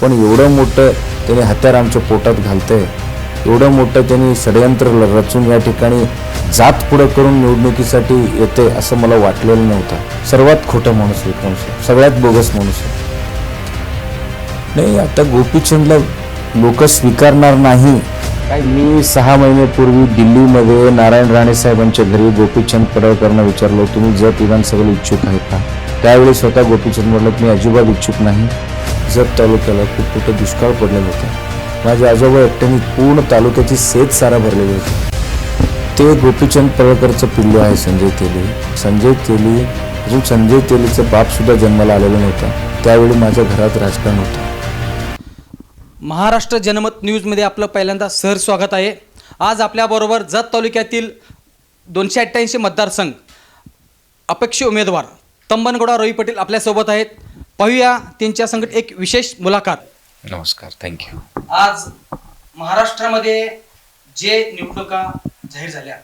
पण एवढं मोठं त्याने हत्यार आमच्या पोटात घालतंय. एवढं मोठं त्यांनी षडयंत्र रचून या ठिकाणी जात पुढं करून निवडणुकीसाठी येते असं मला वाटलेलं नव्हतं. सर्वात खोटं माणूस आहे. सगळ्यात बोगस माणूस नाही आता गोपीचंदला लोक स्वीकारणार नाही. काय मी सहा महिन्यापूर्वी दिल्लीमध्ये नारायण राणे साहेबांच्या घरी गोपीचंद पडळकरनं विचारलं तुम्ही जत विधानसभेला इच्छुक आहेत का? त्यावेळी स्वतः गोपीचंद म्हटलं मी अजिबात इच्छुक नाही. जत तालुक्याला खूप मोठं दुष्काळ पडलेलं होतं. माझे आजोबा एकट्याने पूर्ण तालुक्याची सेत सारा भरलेली होती. ते गोपीचंद पळकरचं पिल्लू आहे संजय तेली. संजय तेली अजून संजय तेलीचं बापसुद्धा जन्माला आलेलं नव्हता. त्यावेळी माझ्या घरात राजकारण होतं. महाराष्ट्र जनमत न्यूजमध्ये आपलं पहिल्यांदा सर स्वागत आहे. आज आपल्याबरोबर जत तालुक्यातील दोनशे अठ्ठ्याऐंशी मतदारसंघ अपेक्षित उमेदवार तंबनगोडा रवी पाटील आपल्यासोबत आहेत. पाहूया त्यांच्या संगत एक विशेष मुलाखत. नमस्कार थँक्यू आज महाराष्ट्रामध्ये जे निवडणुका जाहीर झाल्या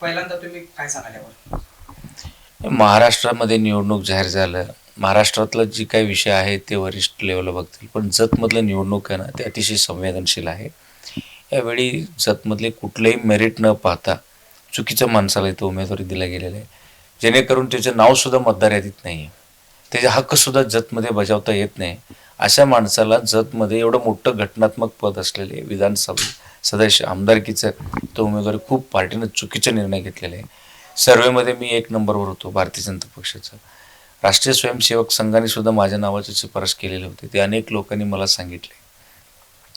पहिल्यांदा तुम्ही काय सांगाल यावर? महाराष्ट्रामध्ये निवडणूक जाहीर झालं. महाराष्ट्रातलं जी काही विषय आहे ते वरिष्ठ लेवलला बघतील पण जतमधलं निवडणूक आहे ना ते अतिशय संवेदनशील आहे. यावेळी जतमधले कुठलंही मेरिट न पाहता चुकीच्या माणसाला इथं उमेदवारी दिला गेलेला आहे जेणेकरून त्याचं नावसुद्धा मतदार यादीत नाही आहे त्याचे हक्कसुद्धा जतमध्ये बजावता येत नाही. अशा माणसाला जतमध्ये एवढं मोठं घटनात्मक पद असलेले विधानसभा सदस्य आमदारकीचं तो उमेदवारी खूप पार्टीनं चुकीचे निर्णय घेतलेले आहे. सर्वेमध्ये मी एक नंबरवर होतो भारतीय जनता पक्षाचा. राष्ट्रीय स्वयंसेवक संघाने सुद्धा माझ्या नावाची शिफारस केलेली होती. ते अनेक लोकांनी मला सांगितले.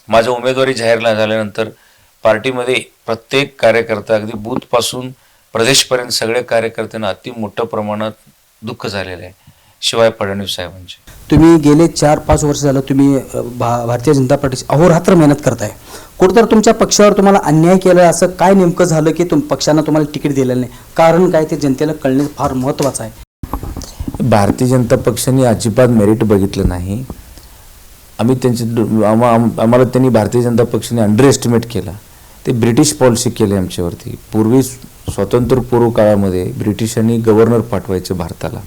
माझं उमेदवारी जाहीर झाल्यानंतर पार्टीमध्ये प्रत्येक कार्यकर्ता अगदी बूथपासून प्रदेशपर्यंत सगळ्या कार्यकर्त्यांना अति मोठ्या प्रमाणात दुःख झालेलं आहे. शिवाय फडणवीस साहेबांचे. तुम्ही गेले चार पाच वर्ष झालं तुम्ही भा भारतीय जनता पार्टीची अहोरात्र मेहनत करताय. कुठंतर तुमच्या पक्षावर तुम्हाला अन्याय केला असं काय नेमकं झालं की तुम पक्षानं तुम्हाला तिकीट दिलेलं नाही? कारण काय ते जनतेला कळणे फार महत्त्वाचं आहे. भारतीय जनता पक्षाने अजिबात मेरिट बघितलं नाही. आम्ही त्यांचे आम्हाला त्यांनी भारतीय जनता पक्षाने अंडर एस्टिमेट केला. ते ब्रिटिश पॉलिसी केली आमच्यावरती. पूर्वी स्वातंत्र्यपूर्व काळामध्ये ब्रिटिशांनी गव्हर्नर पाठवायचे भारताला.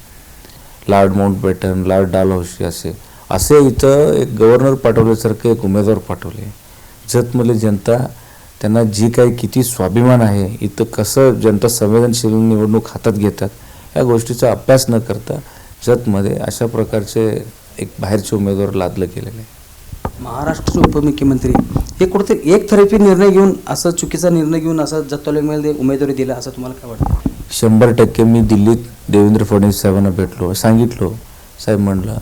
Lord Mountbatten lord Dalhousie असे. असे इथं एक गव्हर्नर पाठवल्यासारखं एक उमेदवार पाठवले. जतमधली जनता त्यांना जी काही किती स्वाभिमान आहे इथं कसं जनता संवेदनशील निवडणूक हातात घेतात या गोष्टीचा अभ्यास न करता जतमध्ये अशा प्रकारचे एक बाहेरचे उमेदवार लादलं गेलेले आहे. महाराष्ट्राचे उपमुख्यमंत्री हे कुठेतरी एक थेरपी निर्णय घेऊन असं चुकीचा निर्णय घेऊन असं जत तालुक्यामध्ये उमेदवारी दिला असं तुम्हाला काय वाटतं? शंभर टक्के मी दिल्लीत देवेंद्र फडणवीस साहेबांना भेटलो सांगितलो. साहेब म्हणलं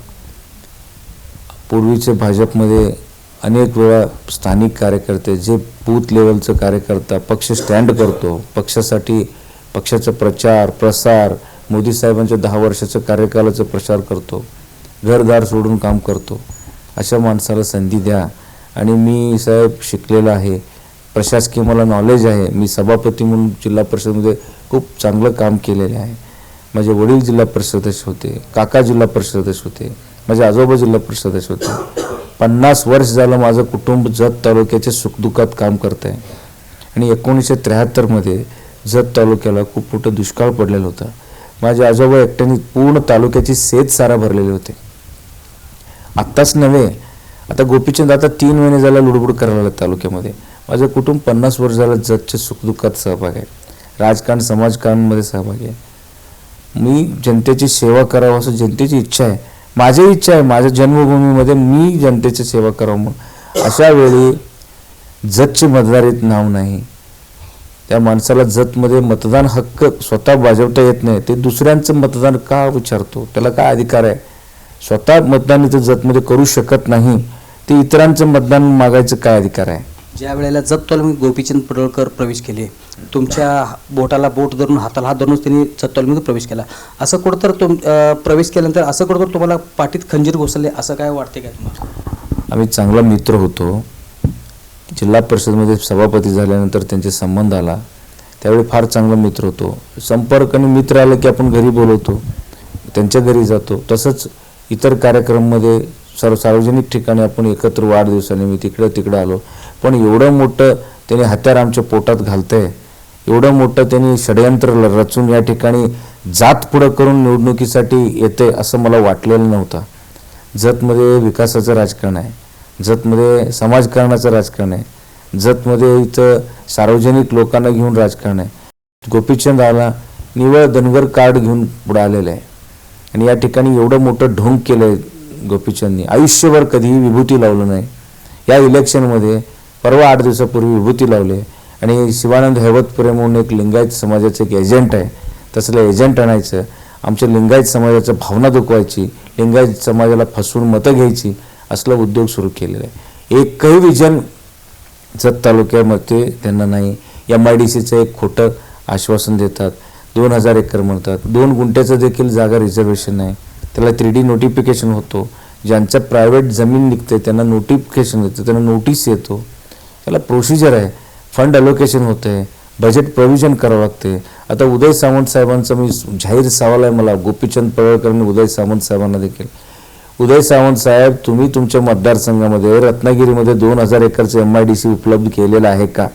पूर्वीचे भाजपमध्ये अनेक वेळा स्थानिक कार्यकर्ते जे बूथ लेवलचं कार्यकर्ता पक्ष स्टँड करतो पक्षासाठी पक्षाचा प्रचार प्रसार मोदी साहेबांच्या दहा वर्षाचं कार्यकालाचा प्रचार करतो घरदार सोडून काम करतो अशा माणसाला संधी द्या. आणि मी साहेब शिकलेला आहे प्रशासकीय मला नॉलेज आहे मी सभापती म्हणून जिल्हा परिषदमध्ये खूप चांगलं काम केलेलं आहे. माझे वडील जिल्हा परिषद सदस्य होते काका जिल्हा परिषद सदस्य होते माझे आजोबा जिल्हा परिषद सदस्य होते. पन्नास वर्ष झालं माझं कुटुंब जत तालुक्याच्या सुखदुःखात काम करत आहे. आणि एकोणीसशे त्र्याहत्तरमध्ये जत तालुक्याला खूप मोठं दुष्काळ पडलेला होता. माझे आजोबा एकट्याने पूर्ण तालुक्याची सेत सारा भरलेले होते. आत्ताच नव्हे आता गोपीचंद आता तीन महिने झाला लुडबुड करायला लागला तालुक्यामध्ये. माझं कुटुंब पन्नास वर्ष झालं जतच्या सुखदुःखात सहभाग आहे. राजकारण समाजकारणमध्ये सहभागी आहे. मी जनतेची सेवा करावं असं जनतेची इच्छा आहे. माझी इच्छा आहे माझ्या जन्मभूमीमध्ये मी जनतेची सेवा करावं म्हणून. अशा वेळी जतचे मतदारीत नाव नाही. त्या माणसाला जतमध्ये मतदान हक्क स्वतः बाजवता येत नाही. ते दुसऱ्यांचं मतदान का विचारतो? त्याला काय अधिकार आहे? स्वतः मतदान इथं जतमध्ये करू शकत नाही. ते इतरांचं मतदान मागायचं काय अधिकार आहे? ज्या वेळेला जत गोपीचंद पडळकर प्रवेश केले. तुमच्या बोटाला बोट धरून हाताला हात धरूनच त्यांनी जगतोलमध्ये प्रवेश केला. असं कुठं तर तुम प्रवेश केल्यानंतर असं कुठं तर तुम्हाला पाठीत खंजीर घोसले असं काय वाटते काय तुम्हाला? आम्ही चांगला मित्र होतो. जिल्हा परिषदमध्ये सभापती झाल्यानंतर त्यांचे संबंध आला. त्यावेळी फार चांगला मित्र होतो. संपर्क आणि मित्र आलं की आपण घरी बोलवतो. त्यांच्या घरी जातो. तसंच इतर कार्यक्रममध्ये सर्व सार्वजनिक ठिकाणी आपण एकत्र वाढदिवसानिमित्त इकडं तिकडं आलो. पण एवढं मोठं त्याने हत्यार आमच्या पोटात घालतंय. एवढं मोठं त्यांनी षडयंत्र रचून या ठिकाणी जात पुढं करून निवडणुकीसाठी येते असं मला वाटलेलं नव्हतं. जतमध्ये विकासाचं राजकारण आहे. जतमध्ये समाजकारणाचं राजकारण आहे. जतमध्ये इथं सार्वजनिक लोकांना घेऊन राजकारण आहे. गोपीचंद आला निवळ धनगर कार्ड घेऊन पुढं आलेलं आहे. आणि या ठिकाणी एवढं मोठं ढोंग केलं आहे गोपीचंदनी. आयुष्यभर कधीही विभूती लावलं नाही. या इलेक्शनमध्ये परवा आठ दिवसापूर्वी विभूती लावले. आणि शिवानंद हैवतपुरे म्हणून एक लिंगायत समाजाचं एक एजंट आहे. तसलं एजंट आणायचं. आमच्या लिंगायत समाजाचं भावना दुखवायची. लिंगायत समाजाला फसवून मतं घ्यायची असला उद्योग सुरू केलेला आहे. एकही विजन जत तालुक्यामध्ये त्यांना नाही. एम आय डी सीचं एक खोटं आश्वासन देतात. दोन हजार एकर म्हणतात. दोन गुंठ्याचं देखील जागा रिझर्वेशन आहे. त्याला थ्री डी नोटिफिकेशन होतो. ज्यांच्या प्रायव्हेट जमीन निघते त्यांना नोटिफिकेशन येतं त्यांना नोटीस येतो. त्याला प्रोसिजर आहे. फंड अलोकेशन होतं आहे बजेट प्रोव्हिजन करावं लागते आता उदय सावंत साहेबांचा मी जाहीर सवाल आहे मला. गोपीचंद पडळकर उदय सावंत साहेबांना देखील. उदय सावंत साहेब तुम्ही तुमच्या मतदारसंघामध्ये रत्नागिरीमध्ये दोन हजार एकरचं एम आय डी सी उपलब्ध केलेलं आहे का?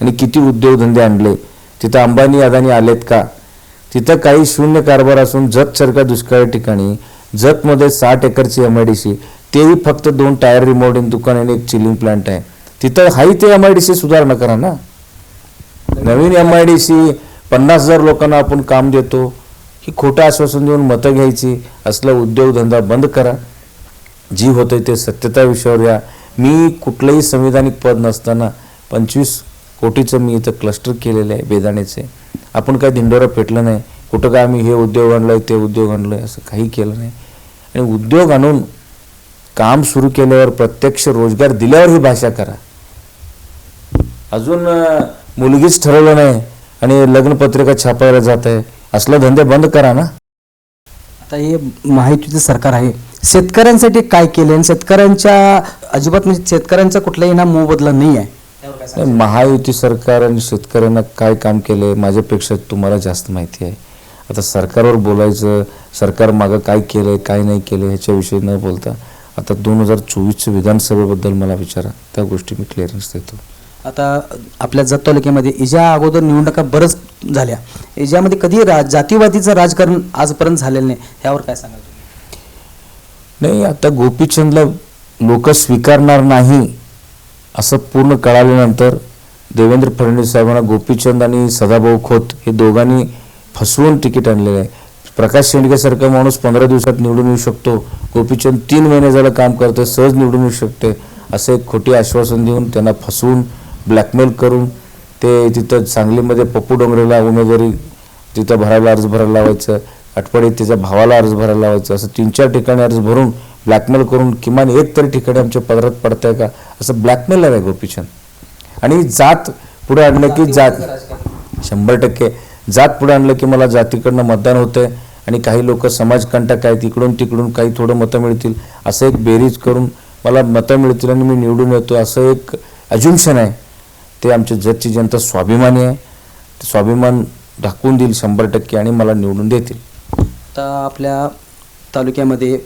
आणि किती उद्योगधंदे आणले? तिथं अंबानी अदानी आलेत का? तिथं काही शून्य कारभार असून जतसारख्या दुष्काळी ठिकाणी जतमध्ये साठ एकरची एम आय डी सी तेही फक्त दोन टायर रिमोडिंग दुकान आणि एक चिलिंग प्लांट आहे. तिथं हाही ते एम आय डी सी सुधारणा करा ना. नवीन एम आय डी सी पन्नास हजार लोकांना आपण काम देतो. ही खोटं आश्वासन देऊन मतं घ्यायची असला उद्योगधंदा बंद करा. जी होतं ते सत्यता विषयावर या. मी कुठलंही संविधानिक पद नसताना पंचवीस कोटीचं मी इथं क्लस्टर केलेलं आहे बेदाणेचे आपण काय धिंडोरा पेटलं नाही कुठं काय आम्ही हे उद्योग आणलंय ते उद्योग आणलंय असं काही केलं नाही. आणि उद्योग आणून काम सुरू केल्यावर प्रत्यक्ष रोजगार दिल्यावर ही भाषा करा. अजून मुलगीच ठरवलं नाही आणि लग्नपत्रिका छापायला जात आहे असला धंदे बंद करा ना. आता हे माहितीचं सरकार आहे. शेतकऱ्यांसाठी काय केलं आणि शेतकऱ्यांच्या अजिबात म्हणजे शेतकऱ्यांचा कुठलाही ना मोबदला नाही आहे. महायुती सरकार आणि शेतकऱ्यांना काय काम केलंय माझ्यापेक्षा तुम्हाला जास्त माहिती आहे. आता सरकारवर बोलायचं सरकार मागं काय केलंय काय नाही केलं ह्याच्याविषयी न बोलता आता दोन हजार चोवीसच्या विधानसभेबद्दल मला विचारा. त्या गोष्टी मी क्लिअरन्स देतो. आता आपल्या जत तालुक्यामध्ये इजा अगोदर निवडणुका बरंच झाल्या. इजामध्ये कधी रा जातीवादीचं राजकारण आजपर्यंत झालेलं नाही यावर काय सांगाल तुम्ही? नाही आता गोपीचंदला लोक स्वीकारणार नाही असं पूर्ण कळाल्यानंतर देवेंद्र फडणवीस साहेबांना गोपीचंद आणि सदाभाऊ खोत हे दोघांनी फसवून तिकीट आणलेलं आहे. प्रकाश शेंडगेसारखा माणूस पंधरा दिवसात निवडून येऊ शकतो. गोपीचंद तीन महिने झालं काम करतं सहज निवडून येऊ शकते. असं एक खोटी आश्वासन देऊन त्यांना फसवून ब्लॅकमेल करून ते तिथं सांगलीमध्ये पप्पू डोंगरेला उमेदवारी तिथं भरायला अर्ज भरायला लावायचं. आठवडीत त्याच्या भावाला अर्ज भरायला लावायचं. असं तीन चार ठिकाणी अर्ज भरून ब्लॅकमेल करून किमान एक तरी ठिकाणी आमच्या पदरात पडतंय का? असं ब्लॅकमेलर आहे गोपीचंद. आणि जात पुढे आणलं की जात शंभर टक्के. जात पुढे आणलं की मला जातीकडनं मतदान होतंय आणि काही लोक समाजकंटक आहेत इकडून तिकडून काही थोडं मतं मिळतील. असं एक बेरीज करून मला मतं मिळतील आणि मी निवडून येतो असं एक अज्युम्शन आहे. ते आमच्या जतची जनता स्वाभिमानी आहे. ते स्वाभिमान दाखवून देईल शंभर टक्के आणि मला निवडून देतील. आता आपल्या तालुक्यामध्ये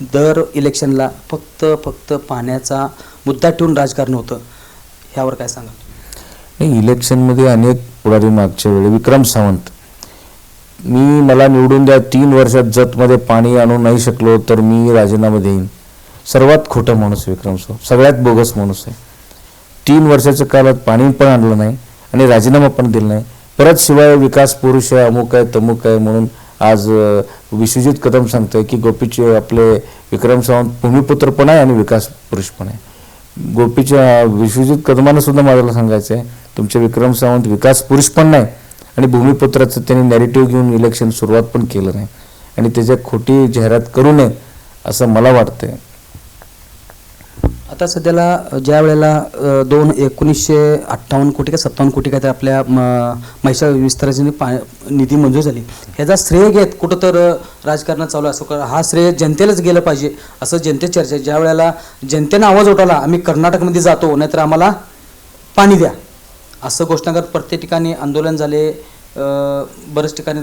दर इलेक्शनला फक्त फक्त पाण्याचा मुद्दा ठेवून राजकारण होतं. ह्यावर काय सांगा नाही इलेक्शनमध्ये अनेक पुढारी मागच्या वेळी विक्रम सावंत. मी मला निवडून द्या तीन वर्षात जतमध्ये पाणी आणू नाही शकलो तर मी राजीनामा देईन. सर्वात खोटा माणूस विक्रम सावंत. सगळ्यात बोगस माणूस आहे. तीन वर्षाच्या काळात पाणी पण आणलं नाही आणि राजीनामा पण दिला नाही. परत शिवाय विकास पुरुष आहे अमुक आहे तमुक आहे म्हणून आज विश्वजित कदम सांगतोय की गोपीचे आपले विक्रम सावंत भूमिपुत्र पण आहे आणि विकास पुरुष पण आहे. गोपीच्या विश्वजित कदमानं सुद्धा मला सांगायचं आहे तुमचे विक्रम सावंत विकास पुरुष पण नाही आणि भूमिपुत्राचं त्यांनी नॅरेटिव्ह घेऊन इलेक्शन सुरुवात पण केलं नाही. आणि त्याच्या खोटी जाहिरात करू नये असं मला वाटतंय. आता सध्याला ज्या वेळेला दोन एकोणीसशे अठ्ठावन्न कोटी का सत्तावन्न कोटी काय तर आपल्या म, म्हैसाळ विस्ताराची पा निधी मंजूर झाली. ह्याचा श्रेय घेत कुठं तर राजकारणात चालू असो का- हा श्रेय जनतेलाच गेलं पाहिजे असं जनतेत चर्चा आहे. ज्या वेळेला जनतेनं आवाज उठवला आम्ही कर्नाटकमध्ये जातो नाहीतर आम्हाला पाणी द्या. असं घोषणा करत प्रत्येक ठिकाणी आंदोलन झाले बऱ्याच बरेच ठिकाणी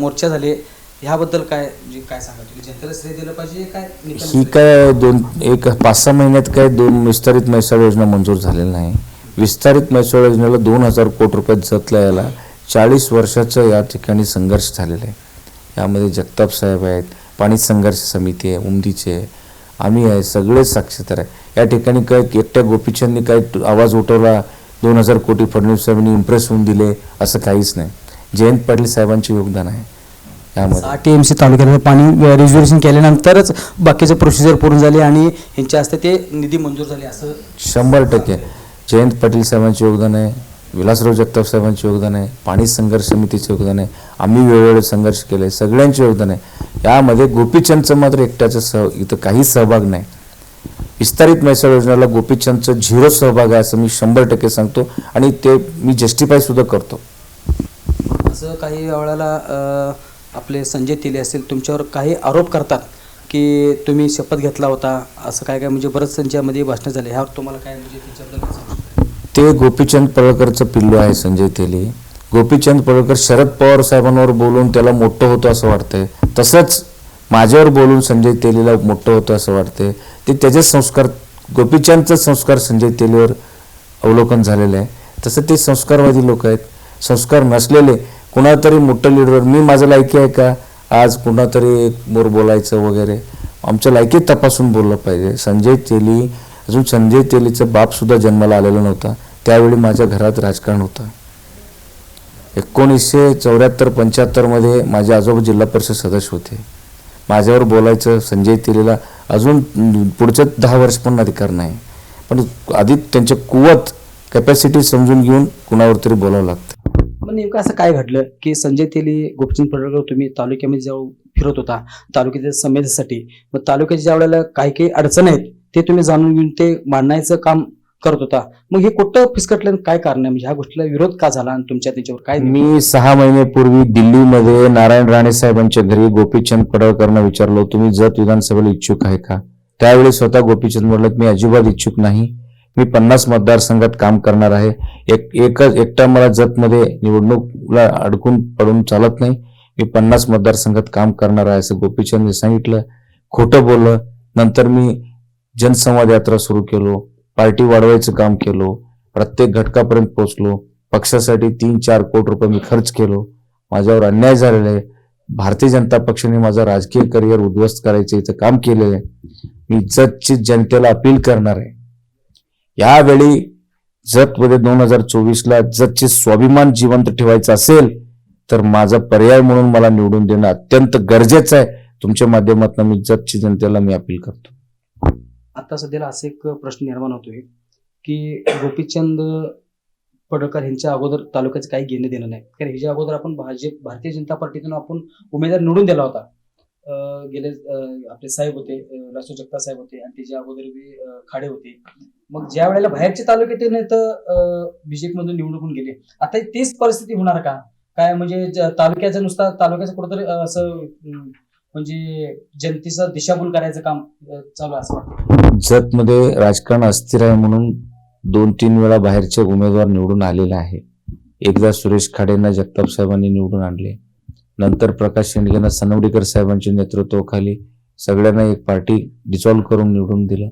मोर्चा झाले. ह्याबद्दल काय जे काय सांगा तुम्ही? जनतेला श्रेय दिलं पाहिजे काय निकाल ही काय दोन एक पाच सहा महिन्यात काय दोन विस्तारित म्हैसाळ योजना मंजूर झालेली नाही. विस्तारित म्हैसाळ योजनेला दोन हजार कोटी रुपये जतला यायला चाळीस वर्षाचं या ठिकाणी संघर्ष झालेला आहे. यामध्ये जगताप साहेब आहेत पाणी संघर्ष समिती आहे उमदीची आहे आम्ही आहे सगळेच साक्षीदार आहे. या ठिकाणी काय एकट्या गोपीचंदनी काय आवाज उठवला दोन हजार कोटी फडणवीस साहेबांनी इम्प्रेस होऊन दिले असं काहीच नाही. जयंत पाटील साहेबांचे योगदान आहे. सहा टी एम सी तालुक्यात पाणी रिझर्वेशन केल्यानंतरच बाकीचे प्रोसिजर पूर्ण झाले आणि यांच्या हस्ते ते निधी मंजूर झाले असं. शंभर टक्के. जयंत पाटील साहेबांचे योगदान आहे विलासराव जगताप साहेबांचे योगदान आहे पाणी संघर्ष समितीचे योगदान आहे आम्ही वेगवेगळे संघर्ष केले सगळ्यांचे योगदान आहे. यामध्ये गोपीचंदचं मात्र एकट्याचं सह इथं काहीच सहभाग नाही. विस्तारित मैसळ योजनेला गोपीचंदचं झिरो सहभाग आहे असं मी शंभर टक्के सांगतो आणि ते मी जस्टिफाय सुद्धा करतो. असं काही वेळेला आपले संजय तेली असतील तुमच्यावर काही आरोप करतात की तुम्ही शपथ घेतला होता असं काय काय? म्हणजे बरंच त्यांच्यामध्ये भाषणं झाले. ह्यावर तुम्हाला काय म्हणजे ते गोपीचंद पळकरचं पिल्लू आहे संजय तेली. गोपीचंद पळकर शरद पवार साहेबांवर बोलून त्याला मोठं होतं असं वाटतंय. तसंच माझ्यावर बोलून संजय तेलीला मोठं होतं असं वाटतंय. ते त्याचे संस्कार गोपीचंदचं संस्कार संजय तेलीवर अवलोकन झालेलं आहे. तसं ते संस्कारवादी लोक आहेत. संस्कार नसलेले कुणाला तरी मोठं लीडर मी माझं लायकी आहे का? आज कुणातरी मोर बोलायचं वगैरे. आमच्या लायकी तपासून बोललं पाहिजे. संजय तेली अजून संजय तेलीचा बाप सुद्धा जन्माला आलेला नव्हता. त्यावेळी माझ्या घरात राजकारण होतं. एकोणीसशे चौऱ्याहत्तर पंच्याहत्तरमध्ये माझे आजोबा जिल्हा परिषद सदस्य होते. माझ्यावर बोलायचं संजय तेलीला अजून पुढच्या दहा वर्ष पण अधिकार नाही. पण आधी त्यांच्या कुवत कॅपॅसिटी समजून घेऊन कुणावर तरी बोलावं लागतं. नेमकं असं काय घडलं की संजय तेली गोपचंद पडळकर तुम्ही तालुक्यामध्ये जेव्हा फिरत होता तालुक्याच्या समेतीसाठी मग तालुक्याच्या ज्या वेळेला काही काही अडचण आहेत ते तुम्ही जाणून घेऊन ते मांडण्याचं काम करत होता. मग हे कुठं फिसकटलं काय कारण आहे? म्हणजे ह्या गोष्टीला विरोध का झाला आणि तुमच्या त्याच्यावर काय मी सहा महिनेपूर्वी दिल्लीमध्ये नारायण राणे साहेबांच्या घरी गोपीचंद पडळकरना विचारलो तुम्ही जत विधानसभेला इच्छुक आहे का? त्यावेळी स्वतः गोपीचंद म्हणलं मी अजिबात इच्छुक नाही. मी पन्नास मतदारसंघात काम करणार आहे. एक एकच एकटा मला जतमध्ये निवडणूकला अडकून पडून चालत नाही. मी पन्नास मतदारसंघात काम करणार आहे असं गोपीचंद सांगितलं. खोटं बोललं. नंतर मी जनसंवाद यात्रा सुरू केलो. पार्टी वाढवायचं काम केलो. प्रत्येक घटकापर्यंत पोहोचलो. पक्षासाठी तीन चार कोटी रुपये मी खर्च केलो. माझ्यावर अन्याय झालेला आहे. भारतीय जनता पक्षाने माझा राजकीय करिअर उद्ध्वस्त करायचं इथं काम केलेलं आहे. मी जतची जनतेला अपील करणार आहे. यावेळी जतमध्ये दोन हजार चोवीसला जतचे स्वाभिमान जिवंत ठेवायचं असेल तर माझा पर्याय म्हणून मला निवडून देणं अत्यंत गरजेचं आहे. तुमच्या माध्यमातून मी जतची जनतेला मी अपील करतो. आता सध्याला असे एक प्रश्न निर्माण होतोय की गोपीचंद पडळकर यांच्या अगोदर तालुक्याचं काही घेणं देणं नाही. कारण ह्याच्या अगोदर आपण भाजप भारतीय जनता पार्टीतून आपण उमेदवार निवडून दिला होता. गेले आपले साहेब होते अं, रासू जगताप साहेब होते आणि त्याच्या अगोदर बी खाडे होते. मग ज्या वेळेला बाहेरचे तालुक्यातील नाही तर बीजेपी मधून निवडून गेले आता तीच परिस्थिती होणार का? काय म्हणजे तालुक्याचा नुसता तालुक्याचं कुठंतरी असं म्हणजे जनतेचा दिशाभूल करायचं काम चालू असं जतमध्ये राजकारण अस्थिर आहे म्हणून दोन तीन वेळा बाहेरचे उमेदवार निवडून आलेले आहे. एकदा सुरेश खाडेंना जगताप साहेबांनी निवडून आणले. नंतर प्रकाश शेंडगेंना सनवडीकर साहेबांच्या नेतृत्वाखाली सगळ्यांना एक पार्टी डिसॉल्व्ह करून निवडून दिलं.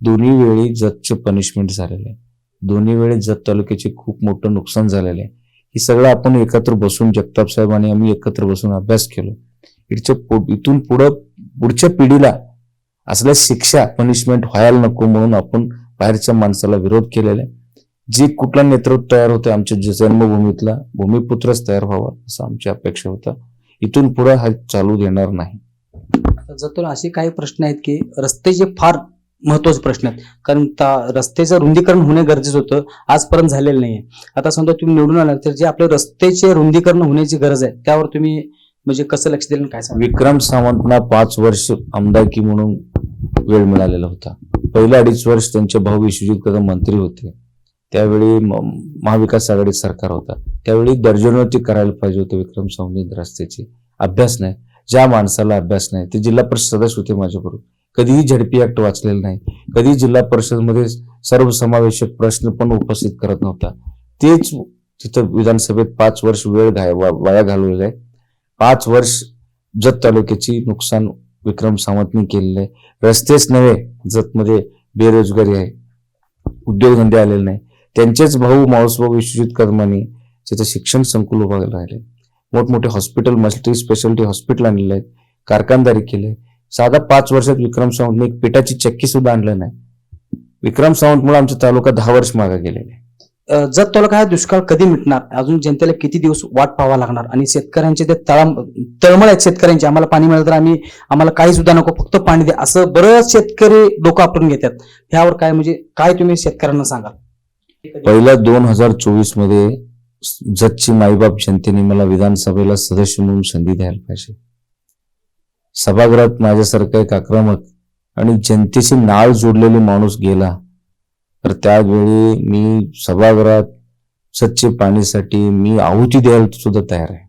दोन्ही वेळी जतचे पनिशमेंट झालेले. आहे दोन्ही वेळी जत तालुक्याचे खूप मोठं नुकसान झालेलं. आहे हे सगळं आपण एकत्र बसून जगताप साहेब आणि आम्ही एकत्र बसून अभ्यास केलो. इथच्या पु- इथून पुढं पुढच्या पिढीला असल्या शिक्षा पनिशमेंट व्हायला नको म्हणून आपण बाहेरच्या माणसाला विरोध केलेला आहे. जे कुठला नेतृत्व तयार होते आमच्या ज- जन्मभूमीतला भूमिपुत्रच तयार व्हावा असं आमची अपेक्षा होता. इथून पुढे हा चालू देणार नाही. आता जतून असे काही प्रश्न आहेत की रस्त्याचे फार महत्त्वाचे प्रश्न आहेत कारण ता- रस्त्याचं रुंदीकरण होणे गरजेचं होतं आजपर्यंत झालेलं नाही आता समजा तुम्ही निवडून आला तर जे आपले रस्त्याचे रुंदीकरण होण्याची गरज आहे त्यावर तुम्ही म्हणजे कसं लक्ष दिलं काय सांगा विक्रम सावंतला पाच वर्ष आमदारकी म्हणून वेळ मिळालेला होता. पहिल्या अडीच वर्ष त्यांचे भाऊ विश्वजित कदम मंत्री होते. त्यावेळी म- महाविकास आघाडी सरकार होता. त्यावेळी दर्जनोती करायला पाहिजे होते विक्रम सावंत रस्त्याची. अभ्यास नाही. ज्या माणसाला अभ्यास नाही ते जिल्हा परिषद सदस्य होते माझ्याबरोबर. कधीही झडपी ऍक्ट वाचलेलं नाही. कधी जिल्हा परिषदमध्ये सर्वसमावेशक प्रश्न पण उपस्थित करत नव्हता. तेच तिथं विधानसभेत पाच वर्ष वेळ घाय वा- वाया घालवलेला आहे. पाच वर्ष जत तालुक्याची नुकसान विक्रम सावंतनी केलेलं आहे. रस्तेच नव्हे जतमध्ये बेरोजगारी आहे. उद्योगधंदे आलेले नाही. त्यांचेच भाऊ माऊसभाऊ विश्वजित कदमानी तिथं शिक्षण संकुल उभा राहिले. मोठमोठे हॉस्पिटल मल्टी स्पेशालिटी हॉस्पिटल आणलेले आहेत. कारखानदारी केले. साधा पाच वर्षात विक्रम सावंतने एक पिठाची चक्की सुद्धा आणलं नाही. विक्रम सावंतमुळे आमचा तालुका दहा वर्ष मागे गेलेले आहे. अ, जत तालुका हा दुष्काळ कधी मिटणार? अजून जनतेला किती दिवस वाट पाहावा लागणार? आणि शेतकऱ्यांचे ते तळा तळमळ आहेत शेतकऱ्यांचे. आम्हाला पाणी मिळालं तर आम्ही आम्हाला काही सुद्धा नको फक्त पाणी द्या. असं बरंच शेतकरी लोक आपण घेतात. ह्यावर काय म्हणजे काय तुम्ही शेतकऱ्यांना सांगाल? पहिल्या दोन हजार चोवीसमध्ये जतची माईबाप जनतेने मला विधानसभेला सदस्य म्हणून संधी द्यायला पाहिजे. सभागृहात माझ्यासारखा एक आक्रमक आणि जनतेशी नाळ जोडलेले माणूस गेला. तर त्यावेळी मी सभागृहात स्वच्छ पाणीसाठी मी आहुती द्यायला सुद्धा तयार आहे.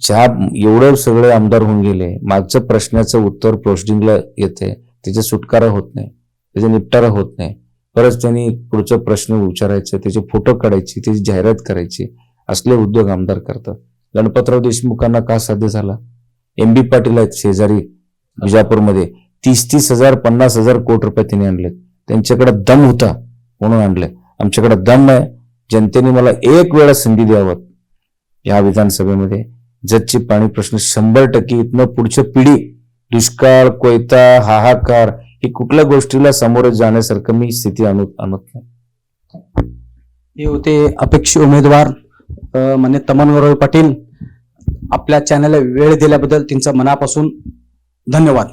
ज्या एवढे सगळे आमदार होऊन गेले मागचं प्रश्नाचं उत्तर प्रोसिडिंगला येते त्याचा सुटकारा होत नाही त्याचा निपटारा होत नाही. परत त्यांनी पुढचा प्रश्न विचारायचा त्याचे फोटो काढायचे त्याची जाहिरात करायची असले उद्योग आमदार करतात. गणपतराव देशमुखांना का साध्य झाला? एम बी पाटील आहेत शेजारी विजापूरमध्ये तीस तीस हजार पन्नास हजार कोटी रुपये त्यांनी आणले. त्यांच्याकडे दम होता म्हणून आणले. आमच्याकडे दम आहे जनतेने मला एक वेळा संधी द्यावं. या विधानसभेमध्ये जतची पाणी प्रश्न शंभर टक्के इथनं पुढच्या पिढी दुष्काळ कोयता हाहाकार की कुठल्या गोष्टीला समोर जाण्यासारखं मी स्थिती आणत आणत नाही हे होते अपेक्षित उमेदवार म्हणजे मान्य तमनगौरव पाटील. आपल्या चॅनलला वेळ दिल्याबद्दल त्यांचा मनापासून धन्यवाद.